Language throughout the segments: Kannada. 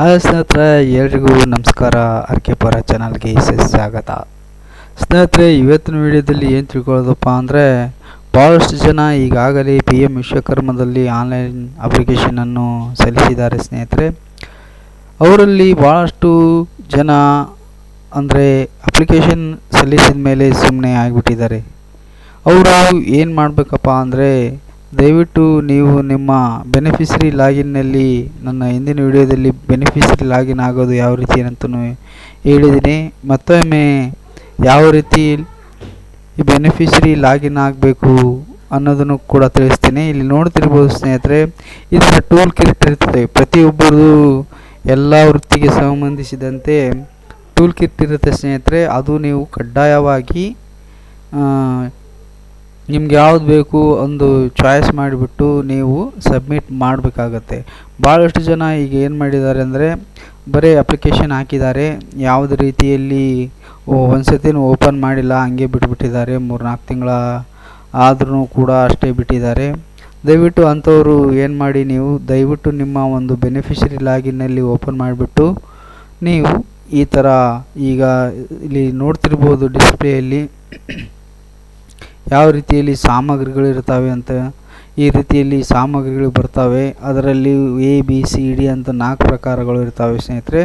ಹಾಯ್ ಸ್ನೇಹಿತರೆ, ಎಲ್ರಿಗೂ ನಮಸ್ಕಾರ. ಅರ್ಕೆಪುರ ಚಾನಲ್ಗೆ ಸ್ವಾಗತ. ಸ್ನೇಹಿತರೆ, ಇವತ್ತಿನ ವಿಡಿಯೋದಲ್ಲಿ ಏನು ತಿಳ್ಕೊಳ್ಳೋದಪ್ಪ ಅಂದರೆ ಭಾಳಷ್ಟು ಜನ ಈಗಾಗಲೇ ಪಿ ಎಂ ವಿಶ್ವಕರ್ಮದಲ್ಲಿ ಆನ್ಲೈನ್ ಅಪ್ಲಿಕೇಶನನ್ನು ಸಲ್ಲಿಸಿದ್ದಾರೆ ಸ್ನೇಹಿತರೆ. ಅವರಲ್ಲಿ ಭಾಳಷ್ಟು ಜನ ಅಂದರೆ ಅಪ್ಲಿಕೇಶನ್ ಸಲ್ಲಿಸಿದ ಮೇಲೆ ಸುಮ್ಮನೆ ಆಗಿಬಿಟ್ಟಿದ್ದಾರೆ. ಅವರು ಏನು ಮಾಡಬೇಕಪ್ಪ ಅಂದರೆ ದಯವಿಟ್ಟು ನೀವು ನಿಮ್ಮ ಬೆನಿಫಿಷರಿ ಲಾಗಿನ್ನಲ್ಲಿ ನನ್ನ ಹಿಂದಿನ ವಿಡಿಯೋದಲ್ಲಿ ಬೆನಿಫಿಷರಿ ಲಾಗಿನ್ ಆಗೋದು ಯಾವ ರೀತಿ ಅಂತಲೂ ಹೇಳಿದ್ದೀನಿ. ಮತ್ತೊಮ್ಮೆ ಯಾವ ರೀತಿ ಈ ಬೆನಿಫಿಷರಿ ಲಾಗಿನ್ ಆಗಬೇಕು ಅನ್ನೋದನ್ನು ಕೂಡ ತಿಳಿಸ್ತೀನಿ. ಇಲ್ಲಿ ನೋಡ್ತಿರ್ಬೋದು ಸ್ನೇಹಿತರೆ, ಇದರ ಟೂಲ್ ಕಿಟ್ ಇರ್ತದೆ. ಪ್ರತಿಯೊಬ್ಬರದು ಎಲ್ಲ ವೃತ್ತಿಗೆ ಸಂಬಂಧಿಸಿದಂತೆ ಟೂಲ್ ಕಿಟ್ ಇರುತ್ತೆ ಸ್ನೇಹಿತರೆ. ಅದು ನೀವು ಕಡ್ಡಾಯವಾಗಿ ನಿಮ್ಗೆ ಯಾವ್ದು ಬೇಕು ಒಂದು ಚಾಯ್ಸ್ ಮಾಡಿಬಿಟ್ಟು ನೀವು ಸಬ್ಮಿಟ್ ಮಾಡಬೇಕಾಗತ್ತೆ. ಭಾಳಷ್ಟು ಜನ ಈಗ ಏನು ಮಾಡಿದ್ದಾರೆ ಅಂದರೆ ಬರೀ ಅಪ್ಲಿಕೇಶನ್ ಹಾಕಿದ್ದಾರೆ. ಯಾವುದೇ ರೀತಿಯಲ್ಲಿ ಒಂದು ಸತಿನೂ ಓಪನ್ ಮಾಡಿಲ್ಲ, ಹಂಗೆ ಬಿಟ್ಬಿಟ್ಟಿದ್ದಾರೆ. ಮೂರು ನಾಲ್ಕು ತಿಂಗಳ ಆದ್ರೂ ಕೂಡ ಅಷ್ಟೇ ಬಿಟ್ಟಿದ್ದಾರೆ. ದಯವಿಟ್ಟು ಅಂಥವರು ಏನು ಮಾಡಿ ನೀವು, ದಯವಿಟ್ಟು ನಿಮ್ಮ ಒಂದು ಬೆನಿಫಿಷರಿ ಲಾಗಿನಲ್ಲಿ ಓಪನ್ ಮಾಡಿಬಿಟ್ಟು ನೀವು ಈ ಥರ ಈಗ ಇಲ್ಲಿ ನೋಡ್ತಿರ್ಬೋದು ಡಿಸ್ಪ್ಲೇಯಲ್ಲಿ ಯಾವ ರೀತಿಯಲ್ಲಿ ಸಾಮಗ್ರಿಗಳು ಇರ್ತಾವೆ ಅಂತ, ಈ ರೀತಿಯಲ್ಲಿ ಸಾಮಗ್ರಿಗಳು ಬರ್ತವೆ. ಅದರಲ್ಲಿ ಎ ಬಿ ಸಿ ಡಿ ಅಂತ ನಾಲ್ಕು ಪ್ರಕಾರಗಳು ಇರ್ತವೆ ಸ್ನೇಹಿತರೆ.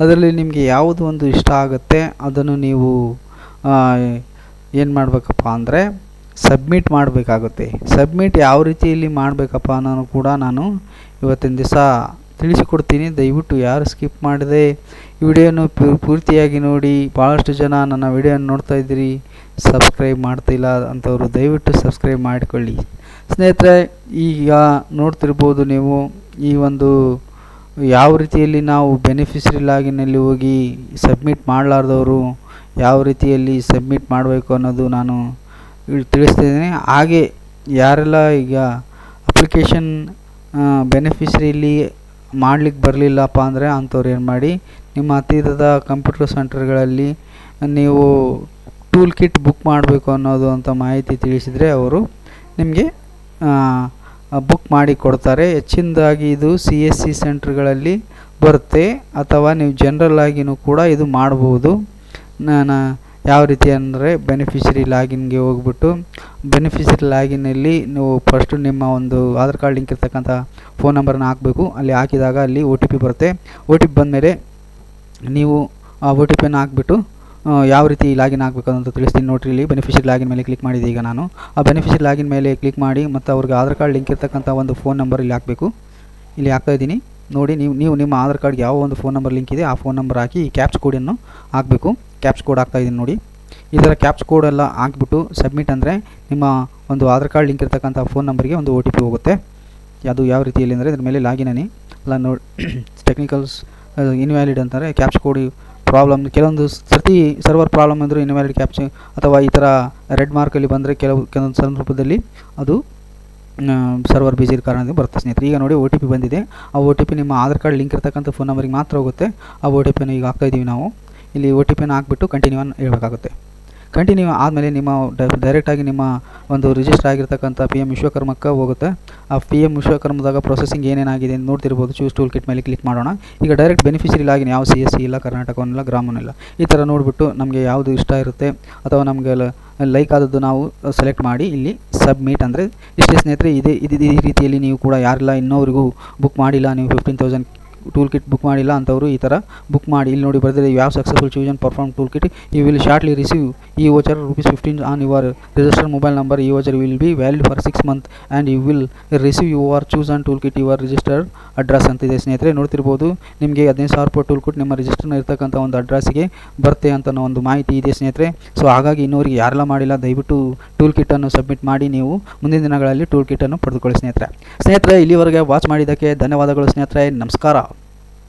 ಅದರಲ್ಲಿ ನಿಮಗೆ ಯಾವುದು ಒಂದು ಇಷ್ಟ ಆಗುತ್ತೆ, ಅದನ್ನು ನೀವು ಏನು ಮಾಡಬೇಕಪ್ಪ ಅಂದರೆ, ಸಬ್ಮಿಟ್ ಮಾಡಬೇಕಾಗುತ್ತೆ. ಸಬ್ಮಿಟ್ ಯಾವ ರೀತಿಯಲ್ಲಿ ಮಾಡಬೇಕಪ್ಪ ಅನ್ನೋದು ಕೂಡ ನಾನು ಇವತ್ತಿನ ದಿವಸ ತಿಳಿಸಿಕೊಡ್ತೀನಿ. ದಯವಿಟ್ಟು ಯಾರು ಸ್ಕಿಪ್ ಮಾಡಿದೆ ಈ ವಿಡಿಯೋನು ಪೂರ್ತಿಯಾಗಿ ನೋಡಿ. ಭಾಳಷ್ಟು ಜನ ನನ್ನ ವಿಡಿಯೋನ ನೋಡ್ತಾ ಇದ್ದೀರಿ. ಸಬ್ಸ್ಕ್ರೈಬ್ ಮಾಡ್ತಿಲ್ಲ ಅಂಥವ್ರು ದಯವಿಟ್ಟು ಸಬ್ಸ್ಕ್ರೈಬ್ ಮಾಡಿಕೊಳ್ಳಿ. ಸ್ನೇಹಿತರೆ, ಈಗ ನೋಡ್ತಿರ್ಬೋದು ನೀವು ಈ ಒಂದು ಯಾವ ರೀತಿಯಲ್ಲಿ ನಾವು ಬೆನಿಫಿಷರಿ ಲಾಗಿನಲ್ಲಿ ಹೋಗಿ ಸಬ್ಮಿಟ್ ಮಾಡಲಾರ್ದವರು ಯಾವ ರೀತಿಯಲ್ಲಿ ಸಬ್ಮಿಟ್ ಮಾಡಬೇಕು ಅನ್ನೋದು ನಾನು ತಿಳಿಸ್ತಿದ್ದೀನಿ ಹಾಗೆ ಯಾರೆಲ್ಲ ಈಗ ಅಪ್ಲಿಕೇಶನ್ ಬೆನಿಫಿಷರಿಲಿ ಮಾಡ್ಲಿಕ್ಕೆ ಬರಲಿಲ್ಲಪ್ಪ ಅಂದರೆ ಅಂಥವ್ರು ಏನು ಮಾಡಿ, ನಿಮ್ಮ ಹತ್ತಿರದ ಕಂಪ್ಯೂಟರ್ ಸೆಂಟರ್ಗಳಲ್ಲಿ ನೀವು ಟೂಲ್ ಕಿಟ್ ಬುಕ್ ಮಾಡಬೇಕು ಅನ್ನೋದು ಅಂತ ಮಾಹಿತಿ ತಿಳಿಸಿದರೆ ಅವರು ನಿಮಗೆ ಬುಕ್ ಮಾಡಿ ಕೊಡ್ತಾರೆ. ಹೆಚ್ಚಿನದಾಗಿ ಇದು ಸಿ ಎಸ್ ಸಿ ಸೆಂಟ್ರ್ಗಳಲ್ಲಿ ಬರುತ್ತೆ. ಅಥವಾ ನೀವು ಜನರಲ್ ಆಗಿಯೂ ಕೂಡ ಇದು ಮಾಡ್ಬೋದು. ನಾನು ಯಾವ ರೀತಿ ಅಂದರೆ ಬೆನಿಫಿಷರಿ ಲಾಗಿನ್ಗೆ ಹೋಗ್ಬಿಟ್ಟು ಬೆನಿಫಿಷರಿ ಲಾಗಿನಲ್ಲಿ ನೀವು ಫಸ್ಟು ನಿಮ್ಮ ಒಂದು ಆಧಾರ್ ಕಾರ್ಡ್ ಲಿಂಕ್ ಇರ್ತಕ್ಕಂಥ ಫೋನ್ ನಂಬರ್ನ ಹಾಕಬೇಕು. ಅಲ್ಲಿ ಹಾಕಿದಾಗ ಅಲ್ಲಿ ಒ ಟಿ ಪಿ ಬರುತ್ತೆ. ಒ ಟಿ ಪಿ ಬಂದಮೇಲೆ ನೀವು ಆ ಒ ಟಿ ಪಿಯನ್ನು ಹಾಕ್ಬಿಟ್ಟು ಯಾವ ರೀತಿ ಲಾಗಿನ್ ಆಗಬೇಕು ಅಂತ ತಿಳಿಸ್ತೀನಿ ನೋಡಿರಿ ಇಲ್ಲಿ. ಬೆನಿಫಿಷರಿ ಲಾಗಿನ್ ಮೇಲೆ ಕ್ಲಿಕ್ ಮಾಡಿದೆ ಈಗ ನಾನು. ಆ ಬೆನಿಫಿಷರಿ ಲಾಗಿನ್ ಮೇಲೆ ಕ್ಲಿಕ್ ಮಾಡಿ ಮತ್ತು ಅವ್ರಿಗೆ ಆಧಾರ್ ಕಾರ್ಡ್ ಲಿಂಕ್ ಇರ್ತಕ್ಕಂಥ ಒಂದು ಫೋನ್ ನಂಬರ್ ಇಲ್ಲಿ ಹಾಕಬೇಕು. ಇಲ್ಲಿ ಹಾಕ್ತಾ ಇದ್ದೀನಿ. ನೋಡಿ ನೀವು ನೀವು ನಿಮ್ಮ ಆಧಾರ್ ಕಾರ್ಡ್ಗೆ ಯಾವ ಒಂದು ಫೋನ್ ನಂಬರ್ ಲಿಂಕ್ ಇದೆ, ಆ ಫೋನ್ ನಂಬರ್ ಹಾಕಿ ಈ ಕ್ಯಾಪ್ಸ್ ಕೋಡನ್ನು ಹಾಕಬೇಕು. ಕ್ಯಾಪ್ಸ್ ಕೋಡ್ ಹಾಕ್ತಾ ಇದ್ದೀನಿ ನೋಡಿ. ಈ ಥರ ಕ್ಯಾಪ್ಸ್ ಕೋಡ್ ಎಲ್ಲ ಹಾಕ್ಬಿಟ್ಟು ಸಬ್ಮಿಟ್ ಅಂದರೆ ನಿಮ್ಮ ಒಂದು ಆಧಾರ್ ಕಾರ್ಡ್ ಲಿಂಕ್ ಇರ್ತಕ್ಕಂಥ ಫೋನ್ ನಂಬರ್ಗೆ ಒಂದು ಒ ಟಿ ಪಿ ಹೋಗುತ್ತೆ. ಅದು ಯಾವ ರೀತಿಯಲ್ಲಿ ಅಂದರೆ ಇದ್ರ ಮೇಲೆ ಲಾಗಿನ್ ಅನ್ನಿ. ಅಲ್ಲ ನೋಡಿ ಟೆಕ್ನಿಕಲ್ಸ್ ಇನ್ವ್ಯಾಲಿಡ್ ಅಂತಾರೆ. ಕ್ಯಾಪ್ಸ್ ಕೋಡ್ ಪ್ರಾಬ್ಲಮ್ ಕೆಲವೊಂದು ಸರ್ತಿ ಸರ್ವರ್ ಪ್ರಾಬ್ಲಮ್ ಅಂದರೂ ಇನ್ವ್ಯಾಲಿಡ್ ಕ್ಯಾಪ್ಸ್ ಅಥವಾ ಈ ಥರ ರೆಡ್ ಮಾರ್ಕಲ್ಲಿ ಬಂದರೆ ಕೆಲವು ಕೆಲವೊಂದು ಸಂದರ್ಭದಲ್ಲಿ ಅದು ಸರ್ವರ್ ಇರೋ ಕಾರಣದಿಂದ ಬರುತ್ತೆ ಸ್ನೇಹಿತರೆ. ಈಗ ನೋಡಿ ಒ ಟಿ ಪಿ ಬಂದಿದೆ. ಆ ಒ ಟಿ ಪಿ ನಿಮ್ಮ ಆಧಾರ್ ಕಾರ್ಡ್ ಲಿಂಕ್ ಇರ್ತಕ್ಕಂಥ ಫೋನ್ ನಂಬರಿಗೆ ಮಾತ್ರ ಹೋಗುತ್ತೆ. ಆ ಒ ಟಿ ಪಿನ ಈಗ ಹಾಕ್ತಾ ಇದ್ದೀವಿ ನಾವು. ಇಲ್ಲಿ ಒ ಟಿ ಪಿನ ಹಾಕ್ಬಿಟ್ಟು ಕಂಟಿನ್ಯೂ ಅನ್ನು ಹೇಳಬೇಕಾಗುತ್ತೆ. ಕಂಟಿನ್ಯೂ ಆದಮೇಲೆ ನಿಮ್ಮ ಡೈರೆಕ್ಟಾಗಿ ನಿಮ್ಮ ಒಂದು ರಿಜಿಸ್ಟರ್ ಆಗಿರ್ತಕ್ಕಂಥ ಪಿ ಎಂ ವಿಶ್ವಕರ್ಮಕ್ಕೆ ಹೋಗುತ್ತೆ. ಆ ಪಿ ಎಂ ವಿಶ್ವಕರ್ಮದಾಗ ಪ್ರೊಸೆಸಿಂಗ್ ಏನೇನಾಗಿದೆ ಅಂತ ನೋಡ್ತಿರ್ಬೋದು. ಚೂಸ್ ಟೂಲ್ ಕಿಟ್ ಮೇಲೆ ಕ್ಲಿಕ್ ಮಾಡೋಣ. ಈಗ ಡೈರೆಕ್ಟ್ ಬೆನಿಫಿಷರಿ ಲಾಗಿನ್ ಯಾವ ಸಿ ಎಸ್ ಸಿ ಇಲ್ಲ, ಕರ್ನಾಟಕವನ್ನೆಲ್ಲ, ಗ್ರಾಮವನ್ನಿಲ್ಲ, ಈ ಥರ ನೋಡಿಬಿಟ್ಟು ನಮಗೆ ಯಾವುದು ಇಷ್ಟ ಇರುತ್ತೆ ಅಥವಾ ನಮಗೆ ಲೈಕ್ ಆದದ್ದು ನಾವು ಸೆಲೆಕ್ಟ್ ಮಾಡಿ ಇಲ್ಲಿ ಸಬ್ಮಿಟ್ ಅಂದರೆ ಇಷ್ಟೇ ಸ್ನೇಹಿತರೆ, ಇದೇ ಇದೇ ರೀತಿಯಲ್ಲಿ ನೀವು ಕೂಡ ಯಾರೆಲ್ಲ, ಇನ್ನೋವರಿಗೂ ಬುಕ್ ಮಾಡಿಲ್ಲ, ನೀವು fifteen thousand tool kit book ಮಾಡಿಲ್ಲ ಅಂಥವರು ಈ ಥರ ಬುಕ್ ಮಾಡಿ. ಇಲ್ಲಿ ನೋಡಿ ಬರ್ದಿದೆ ಯಾವ successful choose and perform tool kit you will shortly receive e voucher rupees fifteen on your register mobile number e voucher will be value for six month and you will receive your choose and tool kit your register address ಅಂತಿದೆ ಸ್ನೇಹಿತರೆ, ನೋಡ್ತಿರ್ಬೋದು, ನಿಮಗೆ ಹದಿನೈದು ಸಾವಿರ ರೂಪಾಯಿ ಟೂಲ್ ಕಿಟ್ ನಿಮ್ಮ ರಿಜಿಸ್ಟರ್ನ ಇರ್ತಕ್ಕಂಥ ಒಂದು ಅಡ್ರೆಸ್ಸಿಗೆ ಬರುತ್ತೆ ಅಂತ ಒಂದು ಮಾಹಿತಿ ಇದೆ ಸ್ನೇಹಿತರೆ. ಸೊ ಹಾಗಾಗಿ ಇನ್ನೂರಿಗೆ ಯಾರೆಲ್ಲ ಮಾಡಿಲ್ಲ, ದಯವಿಟ್ಟು ಟೂಲ್ ಕಿಟ್ಟನ್ನು ಸಬ್ಮಿಟ್ ಮಾಡಿ. ನೀವು ಮುಂದಿನ ದಿನಗಳಲ್ಲಿ ಟೂಲ್ ಕಿಟ್ಟನ್ನು ಪಡೆದುಕೊಳ್ಳಿ ಸ್ನೇಹಿತರೆ. ಸ್ನೇಹಿತರೆ, ಇಲ್ಲಿವರೆಗೆ ವಾಚ್ ಮಾಡಿದ್ದಕ್ಕೆ ಧನ್ಯವಾದಗಳು ಸ್ನೇಹಿತರೆ. ನಮಸ್ಕಾರ.